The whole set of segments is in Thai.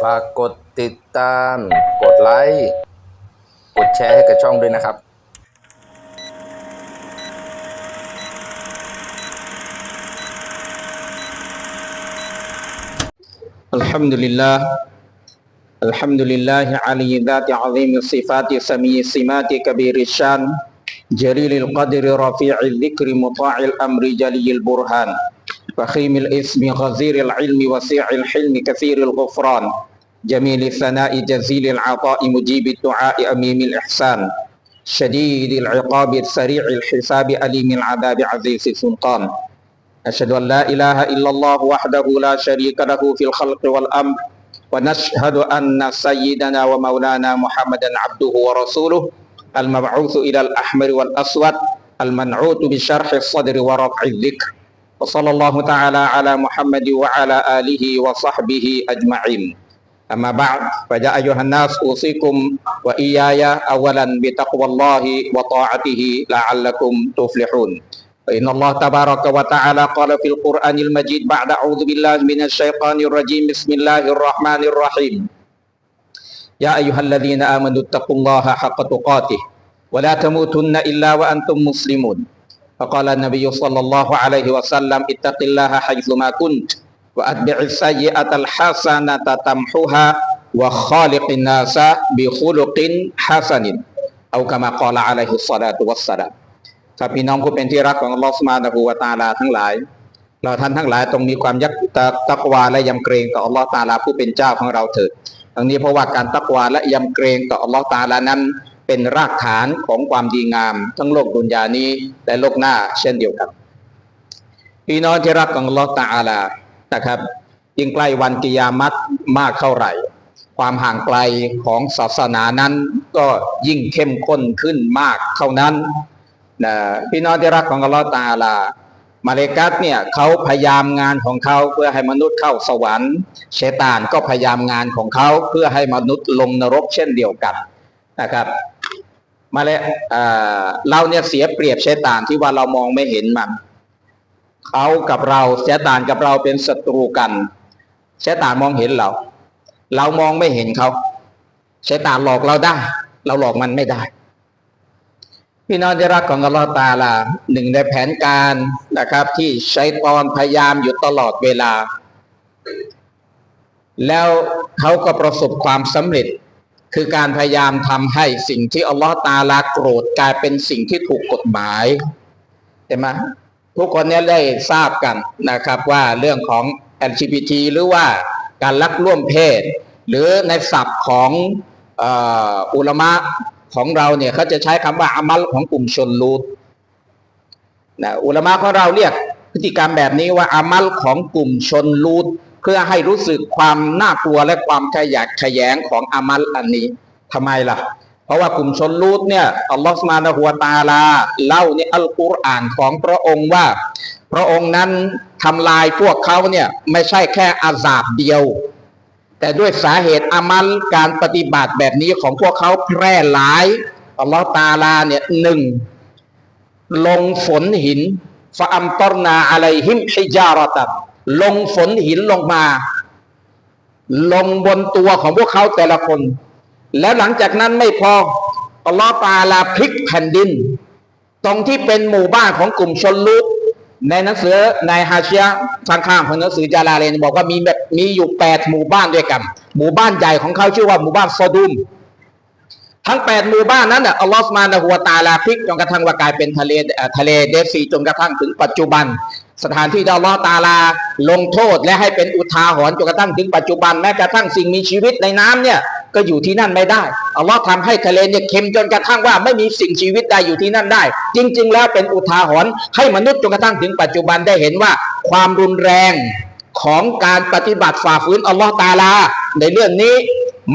ฝากกดติดตาม กดไลค์ กดแชร์ให้กับช่องด้วยนะครับ الحمد لله الحمد لله علي ذات عظيم الصفات سمي السمات كبير الشان جليل القدر رفيع الذكر مطاع الأمر جلي البرهان فخيم الاسم غزير العلم وسيع الحلم كثير الغفران جميل الثناء جزيل العطاء مجيب الدعاء أميم الإحسان شديد العقاب سريع الحساب أليم العذاب عزيز السلطان. أشهد أن لا إله إلا الله وحده لا شريك له في الخلق والأمر ونشهد أن سيدنا ومولانا محمدا عبده ورسوله المبعوث إلى الأحمر والأسود المنعوت بشرح الصدر ورفع الذكر. وصلى الله تعالى على محمد وعلى آله وصحبه أجمعين. أما بعد فيا أيها الناس أوصيكم وإياي أولا بتقوى الله وطاعته لعلكم تفلحون. فإن الله تبارك وتعالى قال في القرآن المجيد بعد أعوذ بالله من الشيطان الرجيم بسم الله الرحمن الرحيم. يا أيها الذين آمنوا اتقوا الله حق تقاته ولا تموتن إلا وأنتم مسلمون. فقال النبي صلى الله عليه وسلم اتق الله حيثما كنت. وأتبع السيئة الحسنة تمحها وخالق الناس بخلق حسن أو كما قال عليه الصلاة والسلام ถ้าพี่น้องผู้เป็นที่รักของอัลลอฮฺสุบฮานะฮูวะตะอาลาทั้งหลาย เราท่านทั้งหลายต้องมีความยักตะตักวาและยำเกรงต่ออัลลอฮฺตะอาลาผู้เป็นเจ้าของเราเถิดทั้งนี้เพราะว่าการตักวาและยำเกรงต่ออัลลอฮฺตะอาลานั้น เป็นรากฐานของความดีงาม ทั้งโลกดุนยานี้และโลกหน้าเช่นเดียวกัน พี่น้องที่รักของอัลลอฮฺตะอาลา นะครับ ยิ่งใกล้วันกิยามัตมากเท่าไหร่ ความห่างไกลของศาสนานั้นก็ยิ่งเข้มข้นขึ้นมากเท่านั้นนะพี่น้องที่รักของอัลลอฮฺตาลามาเลกัตเนี่ยเขาพยายามงานของเขาเพื่อให้มนุษย์เข้าสวรรค์เชตานก็พยายามงานของเขาเพื่อให้มนุษย์ลงนรกเช่นเดียวกันนะครับ มาเลเเราเนี่ยเสียเปรียบเชตานที่ว่าเรามองไม่เห็นมัน เขากับเราเชยตานกับเราเป็นศัตรูกันเชยตานมองเห็นเรา เรามองไม่เห็นเขาเชยตานหลอกเราได้ เราหลอกมันไม่ได้พี่น้องที่รักของอัลลอฮฺตาลาหนึ่งในแผนการนะครับ ที่ใชัยตอนพยายามอยู่ตลอดเวลา แล้วเขาก็ประสบความสำเร็จ คือการพยายามทำให้สิ่งที่อัลลอฮฺตาลาโกรธกลายเป็นสิ่งที่ถูกกฎหมายใช่ไหม ทุกคนเนี้ได้ทราบกันนะครับว่าเรื่องของ LGBT หรือว่าการลักล่วมเพศ หรือในศัพท์ของอ,อุลมะของเราเนี่ยเขาจะใช้คำว่าอามัลของกลุ่มชนลูดนะอุลมะของเราเรียกพฤติกรรมแบบนี้ว่าอามัลของกลุ่มชนลูดเพื่อให้รู้สึกความน่ากลัวและความขยะแขยงของอามัลอันนี้ทำไมล่ะ ราะว่ากลุ่มชนลูดเนี่ยอัลลอฮฺสุบฮานะฮูวตาลา เล่าในอัลกุรอานของพระองค์ว่า พระองค์นั้นทำลายพวกเขาเนี่ยไม่ใช่แค่อาซาบเดียว แต่ด้วยสาเหตุอามัลการปฏิบัติแบบนี้ของพวกเขาแพร่หลายอัลลอฮฺตาลาเนี่ยหนึ่งลงฝนหินฟาอัมตอรนาอะไรหิมฮิจารตันลงฝนหินลงมา ลงบนตัวของพวกเขาแต่ละคน แล้วหลังจากนั้นไม่พออัลลอฮฺตาลาพลิกแผ่นดิน ตรงที่เป็นหมู่บ้านของกลุ่มชนลุกในหนังสือในฮาเชียข้างๆของหนังสือจาลาเลนบอกว่ามีแบบมีอยู่แปดหมู่บ้านด้วยกัน หมู่บ้านใหญ่ของเขาชื่อว่าหมู่บ้านซอดุมทั้งแปดหมู่บ้านนั้นอัลลอฮฺสุบฮานะฮูวตาลาพลิกจนกระทั่งว่ากลายเป็นทะเลทะเลเดดซีจนกระทั่งถึงปัจจุบัน สถานที่อัลลอฮฺตาลาลงโทษและให้เป็นอุทาหรณ์จนกระทั่งถึงปัจจุบันแม้กระทั่งสิ่งมีชีวิตในน้ำเนี่ย ก็อยู่ที่นั่นไม่ได้อัลลอฮ์ทำให้ทะเลเนี่ยเค็มจนกระทั่งว่าไม่มีสิ่งชีวิตใดอยู่ที่นั่นได้ จริง ๆ แล้วเป็นอุทาหรณ์ให้มนุษย์จนกระทั่งถึงปัจจุบันได้เห็นว่า ความรุนแรงของการปฏิบัติฝ่าฝืนอัลลอฮ์ตาลา ในเรื่องนี้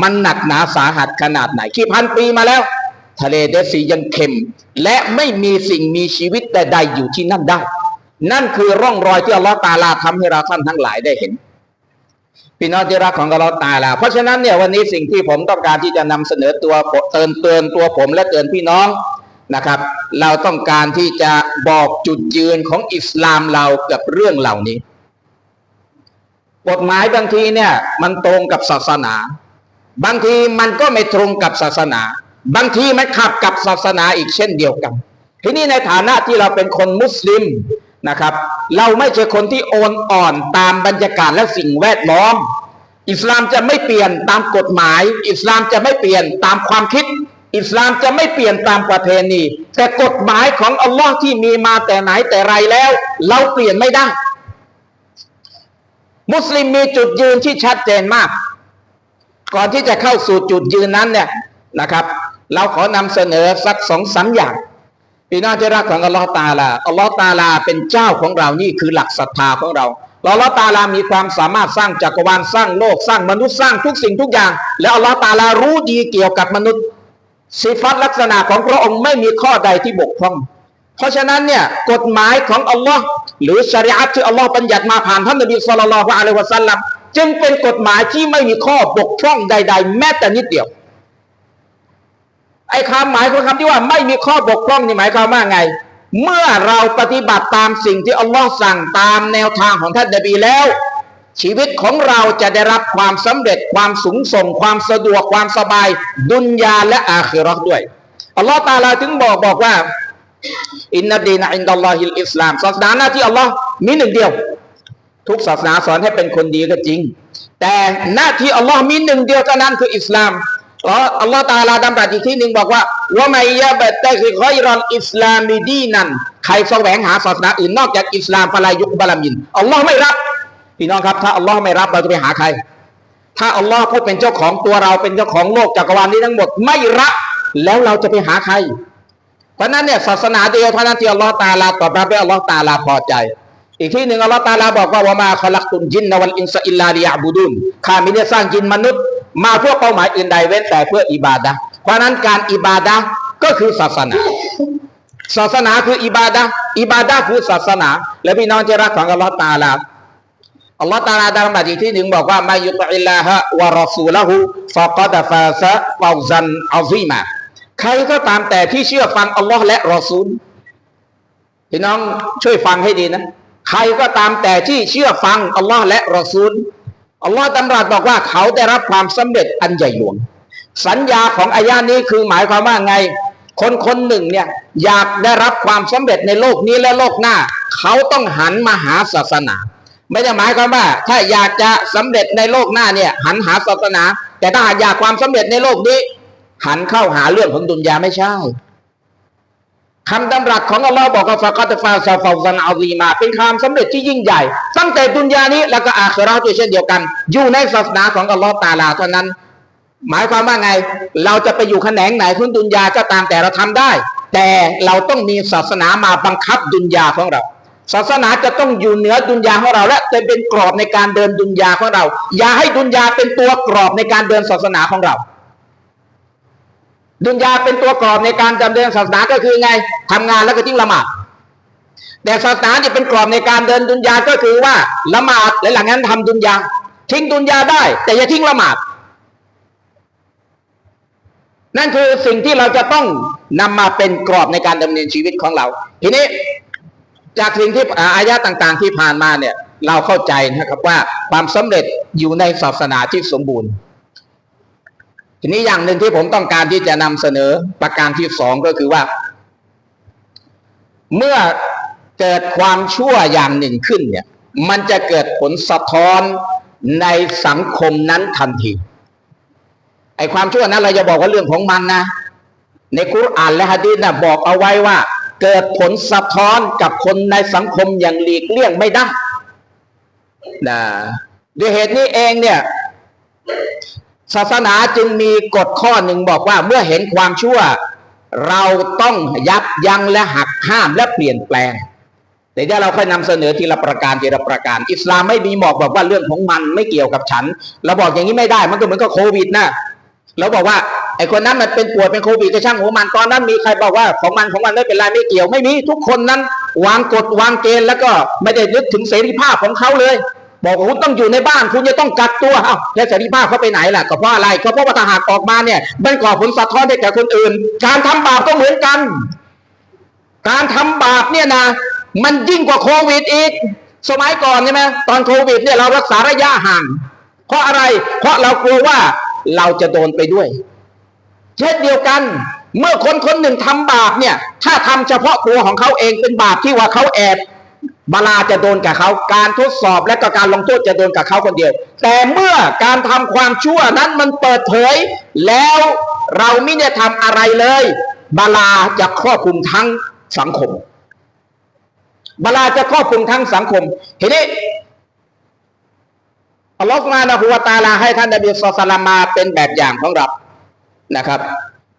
มันหนักหนาสาหัสขนาดไหนกี่พันปีมาแล้ว ทะเลเดซียังเค็ม และไม่มีสิ่งมีชีวิตใดๆอยู่ที่นั่นได้ นั่นคือร่องรอยที่อัลลอฮ์ตาลาทำให้เราท่านทั้งหลายได้เห็น พี่น้องที่รักของอัลลอฮ์ตะอาลาเพราะฉะนั้นเนี่ยวันนี้สิ่งที่ผมต้องการที่จะนำเสนอตัวเตือนเตือนตัวผมและเตือนพี่น้องนะครับ เราต้องการที่จะบอกจุดยืนของอิสลามเรากับเรื่องเหล่านี้ กฎหมายบางทีเนี่ยมันตรงกับศาสนา บางทีมันก็ไม่ตรงกับศาสนา บางทีมันขัดกับศาสนาอีกเช่นเดียวกัน ทีนี้ในฐานะที่เราเป็นคนมุสลิม นะครับ เราไม่ใช่คนที่โอนอ่อนตามบรรยากาศและสิ่งแวดล้อม อิสลามจะไม่เปลี่ยนตามกฎหมาย อิสลามจะไม่เปลี่ยนตามความคิด อิสลามจะไม่เปลี่ยนตามประเพณี แต่กฎหมายของอัลลอฮ์ที่มีมาแต่ไหนแต่ไรแล้ว เราเปลี่ยนไม่ได้ มุสลิมมีจุดยืนที่ชัดเจนมาก ก่อนที่จะเข้าสู่จุดยืนนั้นเนี่ยนะครับ เราขอนำเสนอสักสองสามอย่าง พี่น้องที่รักของอัลลอฮ์ตาลาอัลลอฮ์ตาลาเป็นเจ้าของเรานี่คือหลักศรัทธาของเราอัลลอฮ์ตาลามีความสามารถสร้างจักรวาลสร้างโลกสร้างมนุษย์สร้างทุกสิ่งทุกอย่าง แล้วอัลลอฮ์ตาลารู้ดีเกี่ยวกับมนุษย์สิฟัตลักษณะของพระองค์ไม่มีข้อใดที่บกพร่อง เพราะฉะนั้นเนี่ยกฎหมายของอัลลอฮ์หรือชริอะห์ที่อัลลอฮ์บัญญัติมาผ่านท่านนบีสุลต่านละฮ์อะลัยฮิวะสัลลัมจึงเป็นกฎหมายที่ไม่มีข้อบกพร่องใด ๆ แม้แต่นิดเดียว ไอ้คำหมายของคำที่ว่าไม่มีข้อบกพร่องนี่หมายความว่าไง เมื่อเราปฏิบัติตามสิ่งที่อัลลอฮ์สั่งตามแนวทางของท่านนบีแล้ว ชีวิตของเราจะได้รับความสำเร็จความสูงส่ง ความสะดวกความสบาย ดุนยาและอาคิราะห์ด้วยอัลลอฮ์ตาลาถึงบอกบอกว่าอินนัดีนะอินดัลลอฮิลอิสลามศาสนาหน้าที่อัลลอฮ์มีหนึ่งเดียว ทุกศาสนาสอนให้เป็นคนดีก็จริง แต่หน้าที่อัลลอฮ์มีหนึ่งเดียวเท่านั้นคืออิสลาม เพราะอัลลอฮ์ตาลาดำรัสอีกที่หนึ่งบอกว่าว่าไม่ยะบัตตะซิกอยรอนอิสลามีดีนันใครแสวงหาศาสนาอื่นนอกจากอิสลามฟะลายุบะลามินอัลลอฮ์ไม่รับพี่น้องครับถ้าอัลลอฮ์ไม่รับเราจะไปหาใคร ถ้าอัลลอฮ์ผู้เป็นเจ้าของตัวเราเป็นเจ้าของโลกจักรวาลนี้ทั้งหมดไม่รับแล้วเราจะไปหาใคร เพราะนั้นเนี่ยศาสนาเดียวเท่านั้นที่อัลลอฮ์ตาลาตอบรับและอัลลอฮ์ตาลาพอใจ อีกที่หนึ่งอัลลอฮ์ตาลาบอกว่าวะมาขลักตุนจินนวัลอินซาอิลลาลิยาบุดุนข้าไม่ได้สร้างจินมนุษย์ มาเพื่อเป้าหมายอื่นใดเว้นแต่เพื่ออิบาดะเพราะนั้นการอิบาดะก็คือศาสนา ศาสนาคืออิบาดะอิบาดะคือศาสนา และพี่น้องที่รักของอัลลอฮ์ตาลาอัลลอฮ์ตาลาดารมาอีกที่หนึ่งบอกว่ามายุตอิลลาฮะวะรอซูละหูฟะกอดฟาซะฟาวซันอัลซีมาใครก็ตามแต่ที่เชื่อฟังอัลลอฮ์และรอซูลพี่น้องช่วยฟังให้ดีนะ ใครก็ตามแต่ที่เชื่อฟังอัลลอฮ์และรอซูล อัลลอฮ์ตำรัสบอกว่าเขาได้รับความสำเร็จอันใหญ่หลวง สัญญาของอายานี้คือหมายความว่าไง คนคนหนึ่งเนี่ยอยากได้รับความสำเร็จในโลกนี้และโลกหน้า เขาต้องหันมาหาศาสนา ไม่ได้หมายความว่า ถ้าอยากจะสำเร็จในโลกหน้าเนี่ย หันหาศาสนา แต่ถ้าอยากความสำเร็จในโลกนี้ หันเข้าหาเรื่องของดุนยาไม่ใช่คำดำรัสของอัลลอฮ์บอกว่าฟะกัตฟาซาฟาซันอาซีมา เป็นความสำเร็จที่ยิ่งใหญ่ ตั้งแต่ดุนยานี้แล้วก็อาคราด้วยเช่นเดียวกัน อยู่ในศาสนาของอัลลอฮ์ตาลาเท่านั้น หมายความว่าไง เราจะไปอยู่แขนงไหนของดุนยาก็ตามแต่เราทำได้ แต่เราต้องมีศาสนามาบังคับดุนยาของเรา ศาสนาจะต้องอยู่เหนือดุนยาของเรา และจะเป็นกรอบในการเดินดุนยาของเรา อย่าให้ดุนยาเป็นตัวกรอบในการเดินศาสนาของเราดุนยาเป็นตัวกรอบในการดำเนินศาสนาก็คือไงทำงานแล้วก็ทิ้งละหมาด แต่ศาสนาที่เป็นกรอบในการเดินดุนยาก็คือว่าละหมาดและหลังนั้นทำดุนยา ทิ้งดุนยาได้ แต่อย่าทิ้งละหมาด นั่นคือสิ่งที่เราจะต้องนำมาเป็นกรอบในการดำเนินชีวิตของเรา ทีนี้จากสิ่งที่อาอายะต่าง ๆ ที่ผ่านมาเนี่ย เราเข้าใจนะครับว่าความสำเร็จอยู่ในศาสนาที่สมบูรณ์ ทีนี้อย่างหนึ่งที่ผมต้องการที่จะนำเสนอประการที่สองก็คือว่า เมื่อ เกิดความชั่วอย่างหนึ่งขึ้นเนี่ย มันจะเกิดผลสะท้อนในสังคมนั้นทันทีไอ้ความชั่วนั้นเราจะบอกว่าเรื่องของมันนะ ในคุรอานและฮะดีษนะบอกเอาไว้ว่า เกิดผลสะท้อนกับคนในสังคมอย่างหลีกเลี่ยงไม่ได้นะด้วยเหตุนี้เองเนี่ยศาสนาจึงมีกฎข้อหนึ่งบอกว่าเมื่อเห็นความชั่ว เราต้องยับยั้งและหักห้ามและเปลี่ยนแปลง แต่เดี๋ยวเราค่อยนำเสนอทีละประการทีละประการ อิสลามไม่มีบอกบอกว่าเรื่องของมันไม่เกี่ยวกับฉัน เราบอกอย่างนี้ไม่ได้ มันก็เหมือนกับโควิดนะเราบอกว่าไอคนนั้นมันเป็นป่วยเป็นโควิดก็ช่างหัวมันตอนนั้นมีใครบอกว่าของมันของมันไม่เป็นไรไม่เกี่ยวไม่มีทุกคนนั้น วางกฎวางเกณฑ์แล้วก็ไม่ได้นึกถึงเสรีภาพของเขาเลย บอกว่าคุณต้องอยู่ในบ้านคุณจะต้องกักตัวเอ้าแล้วเสรีภาพเขาไปไหนล่ะก็เพราะอะไรก็เพราะว่าถ้าหากออกมาเนี่ยมันก่อผลสะท้อนให้แก่คนอื่น การทำบาปก็เหมือนกัน การทำบาปเนี่ยนะ มันยิ่งกว่าโควิดอีก สมัยก่อนใช่ไหมตอนโควิดเนี่ยเรารักษาระยะห่าง เพราะอะไร เพราะเรากลัวว่าเราจะโดนไปด้วย เช่นเดียวกัน เมื่อคนคนหนึ่งทำบาปเนี่ย ถ้าทำเฉพาะตัวของเขาเองเป็นบาปที่ว่าเขาแอบบาลาจะโดนกับเขา การทดสอบและก็การลงโทษจะโดนกับเขาคนเดียว แต่เมื่อการทำความชั่วนั้นมันเปิดเผย แล้วเราไม่ได้ทำอะไรเลย บาลาจะครอบคลุมทั้งสังคม บลาจะครอบคลุมทั้งสังคมทีนี้อัลลอฮฺสุบฮานะฮูวะตาลาให้ท่านนบีศ็อลลัลลอฮุอะลัยฮิวะซัลลัมาเป็นแบบอย่างของเรานะครับ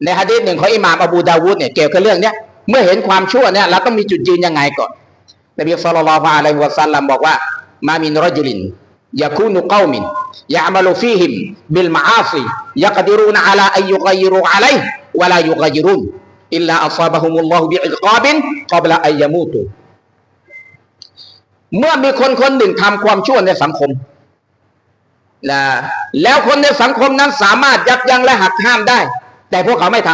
ในฮะดีษหนึ่งของอิหม่ามอบูดาวูดเนี่ยเกี่ยวกับเรื่องเนี้ยเมื่อเห็นความชั่วเนี่ยเราต้องมีจุดยืนยังไงก่อนนบีศ็อลลัลลอฮุอะลัยฮิวะซัลลัมบอกว่า มามินรจุลินยะคูนุกอมินยะอมลุฟีฮิมบิลมาอาซียะกดิรูนอะลาอัยยุกยิรูอะลัยวะลายุกยิรุนอิลลาอัศบะฮุมุลลอฮุบิอิลกาบินกับละอัยยะมูตุ เมื่อมีคนคนหนึ่งทำความชั่วในสังคมนะแล้วคนในสังคมนั้นสามารถยับยั้งและหักห้ามได้ แต่พวกเขาไม่ท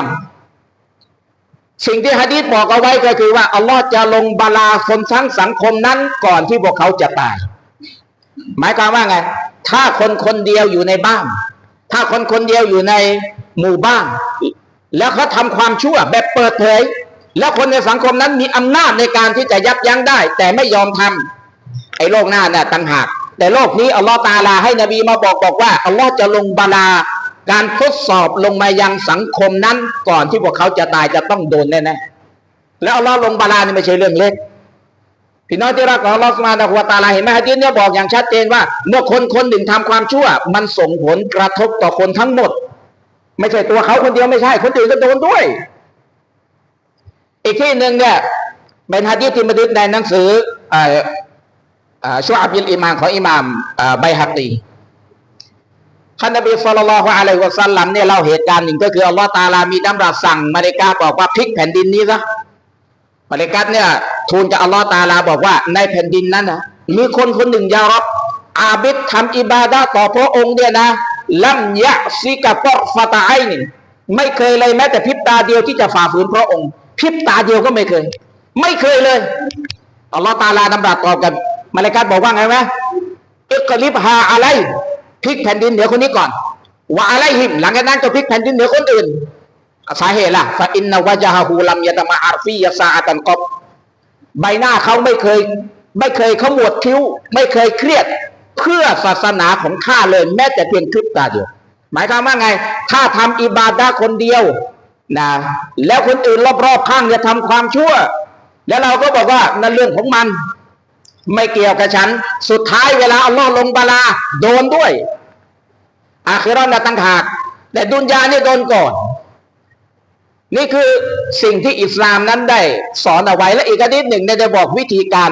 ำสิ่งที่ฮะดีษบอกเอาไว้ก็คือว่าอัลลอฮ์จะลงบาลาคนทั้งสังคมนั้นก่อนที่พวกเขาจะตาย หมายความว่าไง ถ้าคนคนเดียวอยู่ในบ้าน ถ้าคนคนเดียวอยู่ในหมู่บ้าน แล้วเขาทำความชั่วแบบเปิดเผย แล้วคนในสังคมนั้นมีอำนาจในการที่จะยับยั้งได้ แต่ไม่ยอมทำไอ้โลกหน้าน่ะต่างหาก แต่โลกนี้อัลลอฮ์ตาลาให้นบีมาบอกบอกว่าอัลลอฮ์จะลงบาลาการทดสอบลงมายังสังคมนั้น ก่อนที่พวกเขาจะตายจะต้องโดนแน่ๆแล้วอัลลอฮ์ลงบาลานี่ไม่ใช่เรื่องเล็กพี่น้องที่รักของอัลลอฮ์สุบฮานะฮูวตาลาเห็นไหมฮะดีษเนี่ยบอกอย่างชัดเจนว่า เมื่อคนคนหนึ่งทำความชั่ว มันส่งผลกระทบต่อคนทั้งหมด ไม่ใช่ตัวเขาคนเดียวไม่ใช่ คนอื่นก็โดนด้วย อีกที่หนึ่งเนี่ยเป็นฮะดีที่บันทึกในหนังสืออ ชุอาบิลอิมามของอิมามอ่าไบฮักตีท่านนบีสุลต่านละฮ์อะลัยฮิวะสัลลัมเนี่ยเล่าเหตุการณ์หนึ่งก็คืออัลลอฮ์ตาลามีดำรัสสั่งมาเลกาบอกว่าพลิกแผ่นดินนี้ซะมาเลกัตเนี่ยทูลกับอัลลอฮ์ตาลาบอกว่าในแผ่นดินนั้นนะมีคนคนหนึ่งยารับอาบิดทำอิบาดะต่อพระองค์เนี่ยนะลัมยะซิกะฟะฟะตาไอนินไม่เคยเลยแม้แต่พริบตาเดียวที่จะฝ่าฝืนพระองค์พริบตาเดียวก็ไม่เคย ไม่เคยเลยอัลลอฮ์ตาลานำรัสตอบกับ มาเลกัตบอกว่าไงไหมอิกลิบฮาอะไรพลิกแผ่นดินเหนือคนนี้ก่อนว่าอะไรหิม หลังจากนั้นก็พลิกแผ่นดินเหนือคนอื่นสาเหตุล่ะฟาอินนาวะจาฮูลัมยะตมาอารฟียะซาอัตันกอบใบหน้าเขาไม่เคย ไม่เคยขมวดคิ้ว ไม่เคยเครียดเพื่อศาสนาของข้าเลยแม้แต่เพียงคลิปตาเดียว หมายความว่าไง ถ้าทำอิบาดะห์คนเดียวนะแล้วคนอื่นรอบๆข้างจะทำความชั่ว แล้วเราก็บอกว่านั่นเรื่องของมัน ไม่เกี่ยวกับฉัน สุดท้ายเวลาอัลลอฮ์ลงบาลา โดนด้วย อาคิรอนนะตั้งหากแต่ดุนยานี่โดนก่อน นี่คือสิ่งที่อิสลามนั้นได้ สอนเอาไว้และอีกนิดหนึ่งเนี่ยได้บอกวิธีการ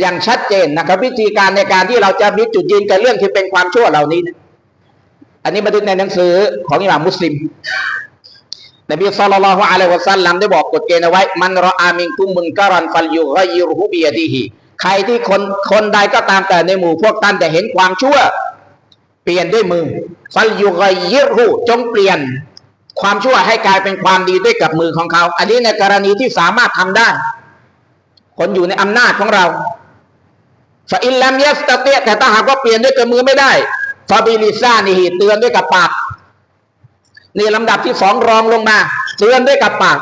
อย่างชัดเจนนะครับ วิธีการในการที่เราจะมีจุดยืนกับเรื่องที่เป็นความชั่วเหล่านี้อันนี้บันทึกในหนังสือของอิหม่ามมุสลิมนบีศ็อลลัลลอฮุอะลัยฮิวะซัลลัมได้บอกกฎเกณฑ์เอาไว้ มันรออามินกุมมุนการันฟัลยุกยิรุฮุบิยดีฮี ใครที่คนคนใดก็ตามแต่ในหมู่พวกท่านจะเห็นความชั่ว เปลี่ยนด้วยมือฟัลยุกยิรุจงเปลี่ยนความชั่วให้กลายเป็นความดีด้วยกับมือของเขา อันนี้ในกรณีที่สามารถทำได้ คนอยู่ในอำนาจของเราฟาอินลัมยัสตเตียแต่ถ้าหากว่าเปลี่ยนด้วยกับมือไม่ได้ฟาบิลิซานี่เตือนด้วยกับปากนี่ลำดับที่สองรองลงมา เตือนด้วยกับปาก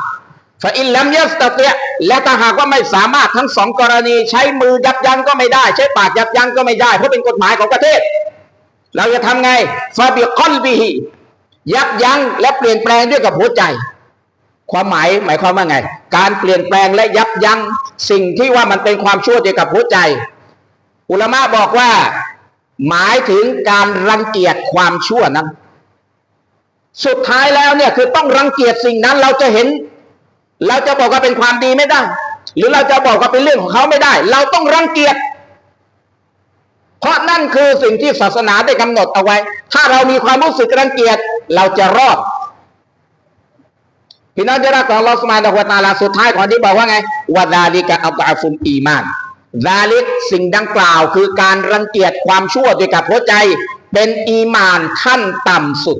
ฟาอินลัมยัสตเตียและถ้าหากว่าไม่สามารถทั้งสองกรณี ใช้มือยับยั้งก็ไม่ได้ ใช้ปากยับยั้งก็ไม่ได้ เพราะเป็นกฎหมายของประเทศ เราจะทำไงฟาบิคอนบิฮียับยั้งและเปลี่ยนแปลงด้วยกับหัวใจ ความหมายหมายความว่าไง การเปลี่ยนแปลงและยับยั้งสิ่งที่ว่ามันเป็นความชั่วเกี่ยวกับหัวใจ อุลามะบอกว่า หมายถึงการรังเกียจความชั่วนั้น สุดท้ายแล้วเนี่ยคือต้องรังเกียจสิ่งนั้นเราจะเห็น เราจะบอกว่าเป็นความดีไม่ได้ หรือเราจะบอกว่าเป็นเรื่องของเขาไม่ได้ เราต้องรังเกียจเพราะนั่นคือสิ่งที่ศาสนาได้กำหนดเอาไว้ ถ้าเรามีความรู้สึกรังเกียจเราจะรอดพี่น้องจะรักของลอสมาดะฮวตาลาสุดท้ายของที่บอกว่าไงวะดาลิกะอัลอาฟุมอีมานดาลิกสิ่งดังกล่าวคือการรังเกียจความชั่วด้วยกับหัวใจ เป็นอีมานขั้นต่ำสุด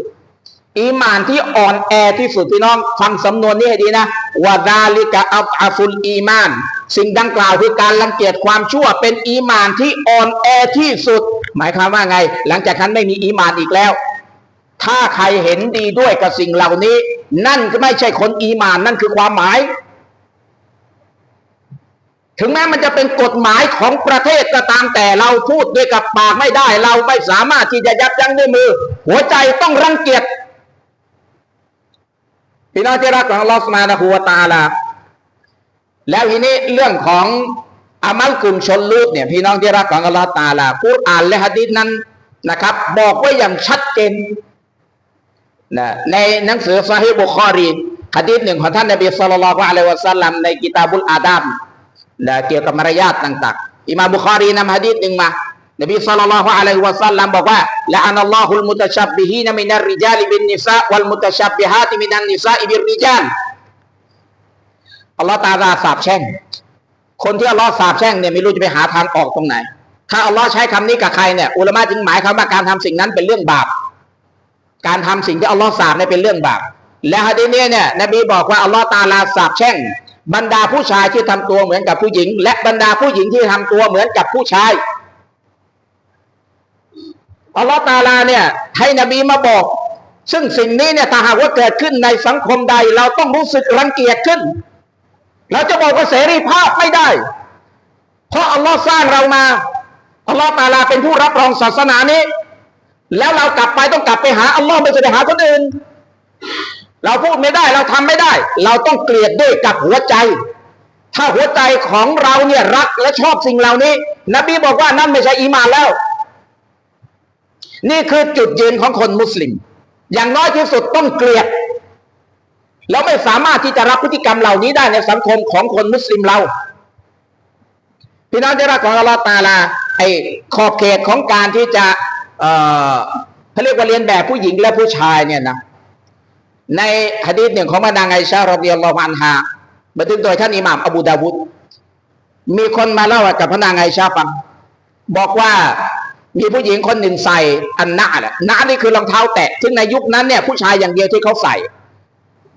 อีมานที่อ่อนแอที่สุดพี่น้องฟังสำนวนนี้ให้ดีนะวะดาลิกะอัลอาฟุลอีมาน สิ่งดังกล่าวคือการรังเกียจความชั่ว เป็นอีมานที่อ่อนแอที่สุด หมายความว่าไง หลังจากนั้นไม่มีอีมานอีกแล้ว ถ้าใครเห็นดีด้วยกับสิ่งเหล่านี้ นั่นก็ไม่ใช่คนอีมานนั่นคือความหมาย ถึงแม้มันจะเป็นกฎหมายของประเทศก็ตามแต่เราพูดด้วยกับปากไม่ได้ เราไม่สามารถที่จะยับยั้งด้วยมือ หัวใจต้องรังเกียจ พี่น้องที่รักของลอสุบฮานะฮูวตาลาแล้วทีนี้เรื่องของอามัลกลุ่มชนลูดเนี่ยพี่น้องที่รักของอัลลอฮฺตาลากุรอานและฮะดีษนั้นนะครับ บอกไว้อย่างชัดเจนนะในหนังสือซอฮีฮ์บุคอรีฮะดีษหนึ่งของท่านนบีศ็อลลัลลอฮุอะลัยฮิวะสัลลัมในกิตาบุลอาดัมนะเกี่ยวกับมารยาทต่าง ๆอิมามบุคอรีนำฮะดีษหนึ่งมา นบีศ็อลลัลลอฮุอะลัยฮิวะสัลลัมบอกว่าละอานัลลอฮุลมุตชับบิฮีนมินัรริจาลิบินนิซาวัลมุตชับบิฮาติมินันนิซาอิบิริจาลอัลลอฮ์ตาลาสาบแช่ง คนที่อัลลอฮ์สาบแช่งเนี่ยไม่รู้จะไปหาทางออกตรงไหน ถ้าอัลลอฮ์ใช้คำนี้กับใครเนี่ยอุลามะจึงหมายควาว่าการทำสิ่งนั้นเป็นเรื่องบาป การทำสิ่งที่อัลลอฮ์สาบเนี่ยเป็นเรื่องบาป และฮะดีเนี้เนี่ยนบีบอกว่าอัลลอฮ์ตาลาสาบแช่ง บรรดาผู้ชายที่ทำตัวเหมือนกับผู้หญิง และบรรดาผู้หญิงที่ทำตัวเหมือนกับผู้ชาย อัลลอฮ์ตาลาเนี่ยให้นบีมาบอก ซึ่งสิ่งนี้เนี่ยถ้าหากว่าเกิดขึ้นในสังคมใด เราต้องรู้สึกรังเกียจขึ้น เราจะบอกว่าเสรีภาพไม่ได้ เพราะอัลลอฮ์สร้างเรามาอัลลอฮ์ตาลาเป็นผู้รับรองศาสนานี้ แล้วเรากลับไปต้องกลับไปหาอัลลอฮ์ไม่ใช่ไปหาคนอื่น เราพูดไม่ได้เราทำไม่ได้ เราต้องเกลียดด้วยกับหัวใจ ถ้าหัวใจของเราเนี่ยรักและชอบสิ่งเหล่านี้ นบีบอกว่านั่นไม่ใช่อีมานแล้ว นี่คือจุดยืนของคนมุสลิม อย่างน้อยที่สุดต้องเกลียด แล้วไม่สามารถที่จะรับพฤติกรรมเหล่านี้ได้ในสังคมของคนมุสลิมเราพี่น้องที่รักของอัลลอฮ์ตาลาไอ้ขอบเขตของการที่จะเอ่อเขาเรียกว่าเรียนแบบผู้หญิงและผู้ชายเนี่ยนะในฮะดีษหนึ่งของมานางไอชารอดิยัลลอฮุอันฮาบันทึกโดยท่านอิหม่ามอบูดาวุดมีคนมาเล่ากับพระนางไอชาฟังบอกว่า มีผู้หญิงคนหนึ่งใส่อันนาแหละนานี่คือรองเท้าแตะ ซึ่งในยุคนั้นเนี่ยผู้ชายอย่างเดียวที่เขาใส่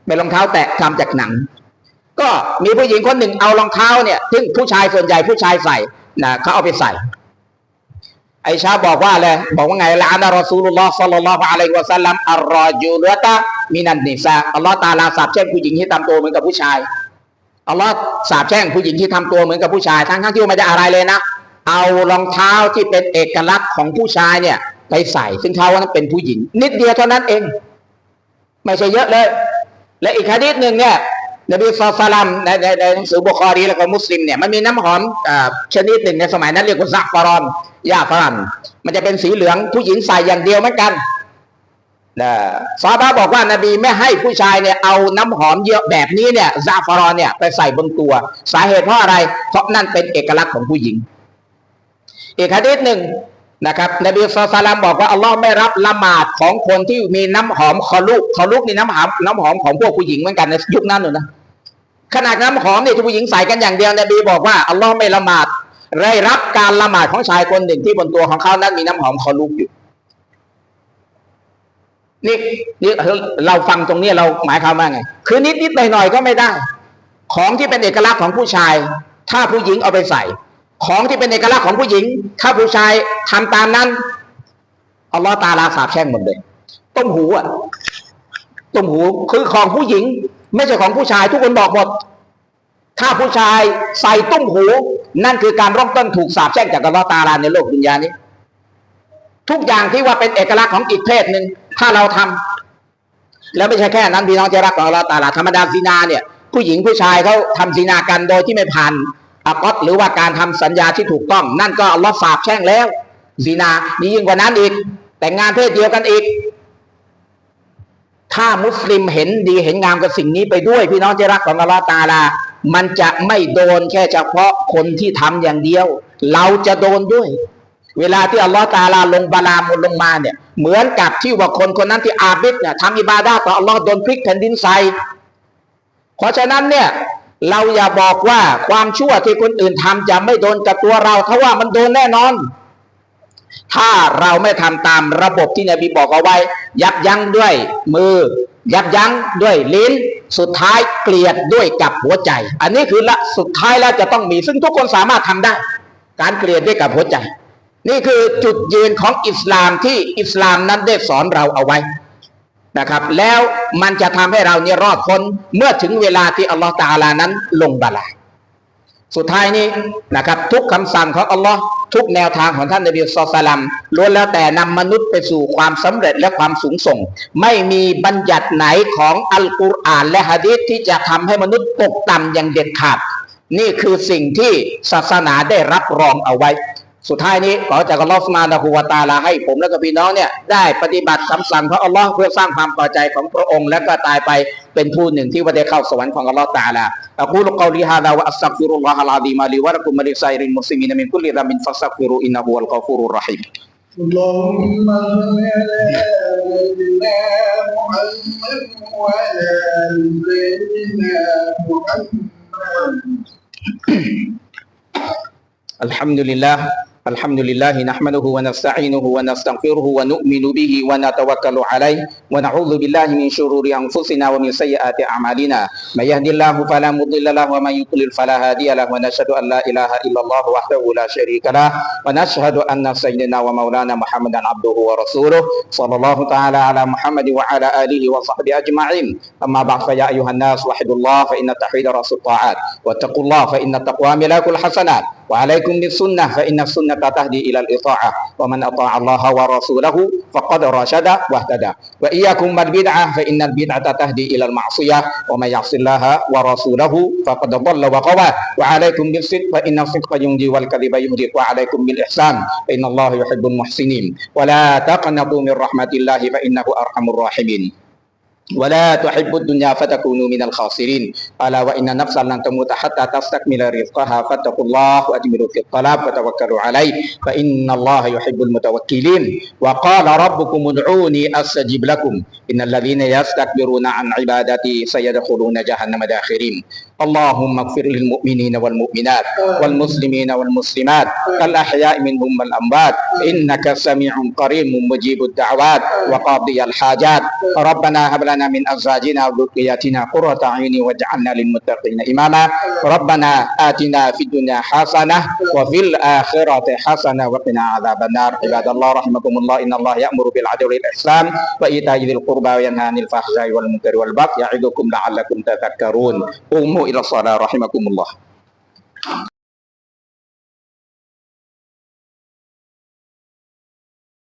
เป็นรองเท้าแตะทำจากหนัง ก็มีผู้หญิงคนหนึ่งเอารองเท้าเนี่ย ซึ่งผู้ชายส่วนใหญ่ผู้ชายใส่นะเขาเอาไปใส่ ไอชาบอกว่าอะไรบอกว่าไงละอันรอซูลุลลอฮ์ซัลลัลลอฮุอะลัยฮิวะสัลลัมอัลรอจูลตะมินันนิซาอัลลอฮ์ตาลาสาบแช่งผู้หญิงที่ทำตัวเหมือนกับผู้ชายอัลลอฮ์สาบแช่งผู้หญิงที่ทำตัวเหมือนกับผู้ชายทั้งทั้งที่ไม่ได้อะไรเลยนะ เอารองเท้าที่เป็นเอกลักษณ์ของผู้ชายเนี่ย ไปใส่ ซึ่งเขาว่านั้นเป็นผู้หญิง นิดเดียวเท่านั้นเอง ไม่ใช่เยอะเลย และอีกฮะดีหนึ่งเนี่ยนบีซอลสลัมในในในหนังสือบุคอรีแล้วก็มุสลิมเนี่ยมันมีน้ำหอมอ่าชนิดหนึ่งในสมัยนั้นเรียกว่าซักฟารอนยาฟรันมันจะเป็นสีเหลืองผู้หญิงใส่อย่างเดียวเหมือนกันนะซาบะบอกว่านบีไม่ให้ผู้ชายเนี่ยเอาน้ำหอมเยอะแบบนี้เนี่ยซาฟารอนเนี่ยไปใส่บนตัว สาเหตุเพราะอะไร เพราะนั่นเป็นเอกลักษณ์ของผู้หญิง อีกฮะดีษหนึ่งนะครับนบีสุลต่านบอกว่าอัลลอฮ์ไม่รับละหมาดของคนที่มีน้ำหอมคอลุกคอลุกนี่น้ำหอมน้ำหอมของพวกผู้หญิงเหมือนกันในยุคนั้นเลยนะขนาดน้ำหอมเนี่ยที่ผู้หญิงใส่กันอย่างเดียวนบีบอกว่าอัลลอฮ์ไม่ละหมาดได้รับการละหมาดของชายคนหนึ่งที่บนตัวของเขานั้นมีน้ำหอมคอลุกอยู่นี่นี่เราฟังตรงนี้เราหมายความว่าไง คือนิดนิดหน่อยหน่อยก็ไม่ได้ ของที่เป็นเอกลักษณ์ของผู้ชาย ถ้าผู้หญิงเอาไปใส่ ของที่เป็นเอกลักษณ์ของผู้หญิง ถ้าผู้ชายทำตามนั้นอัลลอฮ์ตาลาสาบแช่งหมดเลย ต้มหูอะต้มหูคือของผู้หญิง ไม่ใช่ของผู้ชาย ทุกคนบอกหมดถ้าผู้ชายใส่ตุ้มหู นั่นคือการร่องต้นถูกสาบแช่งจากอัลลอฮ์ตาลาในโลกดุนยานี้ ทุกอย่างที่ว่าเป็นเอกลักษณ์ของอีกเพศหนึ่งถ้าเราทำแล้วไม่ใช่แค่นั้นพี่น้องจะรักของอัลลอฮ์ตาลาธรรมดาซีนาเนี่ยผู้หญิงผู้ชายเขาทำซีนากันโดยที่ไม่ผ่าน อักอดหรือว่าการทำสัญญาที่ถูกต้อง นั่นก็อัลลอฮ์สาบแช่งแล้วซีนานี่ยิ่งกว่านั้นอีก แต่งงานเพศเดียวกันอีก ถ้ามุสลิมเห็นดีเห็นงามกับสิ่งนี้ไปด้วย พี่น้องที่รักของอัลลอฮ์ตาลา มันจะไม่โดนแค่เฉพาะคนที่ทำอย่างเดียว เราจะโดนด้วย เวลาที่อัลลอฮ์ตาลาลงบาลามุลลงมาเนี่ย เหมือนกับที่ว่าคนคนนั้นที่อาบิดเนี่ยทำอิบาดาต่ออัลลอฮ์โดนพลิกแผ่นดินใส่เพราะฉะนั้นเนี่ย เราอย่าบอกว่าความชั่วที่คนอื่นทำจะไม่โดนกับตัวเราเพราะว่ามันโดนแน่นอน ถ้าเราไม่ทำตามระบบที่นบีบอกเอาไว้ ยับยั้งด้วยมือ ยับยั้งด้วยลิ้น สุดท้ายเกลียดด้วยกับหัวใจ อันนี้คือละสุดท้ายแล้วจะต้องมี ซึ่งทุกคนสามารถทำได้ การเกลียดด้วยกับหัวใจ นี่คือจุดยืนของอิสลามที่อิสลามนั้นได้สอนเราเอาไว้ นะครับ แล้วมันจะทำให้เราเนี่ยรอดพ้นเมื่อถึงเวลาที่อัลลอฮฺตาลานั้นลงบาลาสุดท้ายนี้นะครับ ทุกคำสั่งของอัลลอฮ์ทุกแนวทางของท่านนบีสุลต่านล้วนแล้วแต่นำมนุษย์ไปสู่ความสำเร็จและความสูงส่ง ไม่มีบัญญัติไหนของอัลกุรอานและฮะดีษที่จะทำให้มนุษย์ตกต่ำอย่างเด็ดขาด นี่คือสิ่งที่ศาสนาได้รับรองเอาไว้ สุดท้ายนี้ขอจากอัลลอฮฺสุบฮานะฮูวะตะอาลาให้ผมและก็พี่น้องเนี่ยได้ปฏิบัติคำสั่งของอัลลอฮ์เพื่อสร้างความพอใจของพระองค์ และก็ตายไปเป็นผู้หนึ่งที่ว่าได้เข้าสวรรค์ของอัลลอฮ์ตะอาลาอะกูลุกอลีฮาดาะอัสตัฆฟิรุลลอฮะลอะซีมะลีวะละกุมมะลิไซริลมุสลิมีนมินกุลลิซัมบินฟัสตัฆฟิรุอินนะฮูวัลกอฟูรุรเราะฮีม اللهم صل على سيدنا محمد وعلى آل سيدنا محمد الحمد لله الحمد لله نحمده ونستعينه ونستغفره ونؤمن به ونتوكل عليه ونعوذ بالله من شرور أنفسنا ومن سيئات أعمالنا. من يهد الله فلا مضل له ومن يضلل فلا هادي له ونشهد أن لا إله إلا الله وحده لا شريك له ونشهد أن سيدنا ومولانا محمدا عبده ورسوله صلى الله تعالى على محمد وعلى آله وصحبه أجمعين. أما بعد فيا أيها الناس وحدوا الله فإن التوحيد رأس الطاعات واتقوا الله فإن التقوى ملاك الحسنات. وعليكم بالسنة فإن السنة تهدي إلى الإطاعة. ومن أطاع الله ورسوله فقد رشد واهتدى. وإياكم بالبدعة فإن البدعة تهدي إلى المعصية. ومن يعص الله ورسوله فقد ضل وغوى وعليكم بالصدق فإن الصدق ينجي والكذب يهدي وعليكم بالإحسان فإن الله يحب المحسنين. ولا تقنطوا من رحمة الله فإنه أرحم الراحمين. ولا تحب الدنيا فتكونوا من الخاسرين. ألا وإن نفسا لن تموت حتى تستكمل رزقها. فاتقوا الله وأجملوا في الطلب وتوكلوا عليه. فإن الله يحب المتوكلين. وقال ربكم ادعوني أستجب لكم. إن الذين يستكبرون عن عبادتي سيدخلون جهنم داخرين. اللهم اغفر للمؤمنين والمؤمنات والمسلمين والمسلمات. الأحياء منهم والأموات. إنك سميع قريب مجيب الدعوات. وقاضي الحاجات. ربنا هب لنا من أزواجنا وذرياتنا قرة أعين واجعلنا للمتقين إماما. ربنا آتنا في الدنيا حسنة وفي الآخرة حسنة وقنا عذاب النار. عباد الله رحمكم الله. إن الله يأمر بالعدل والإحسان وإيتاء ذي القربى وينهى عن الفحشاء والمنكر والبغي يعظكم لعلكم تذكرون. قوموا إلى الصلاة رحمكم الله.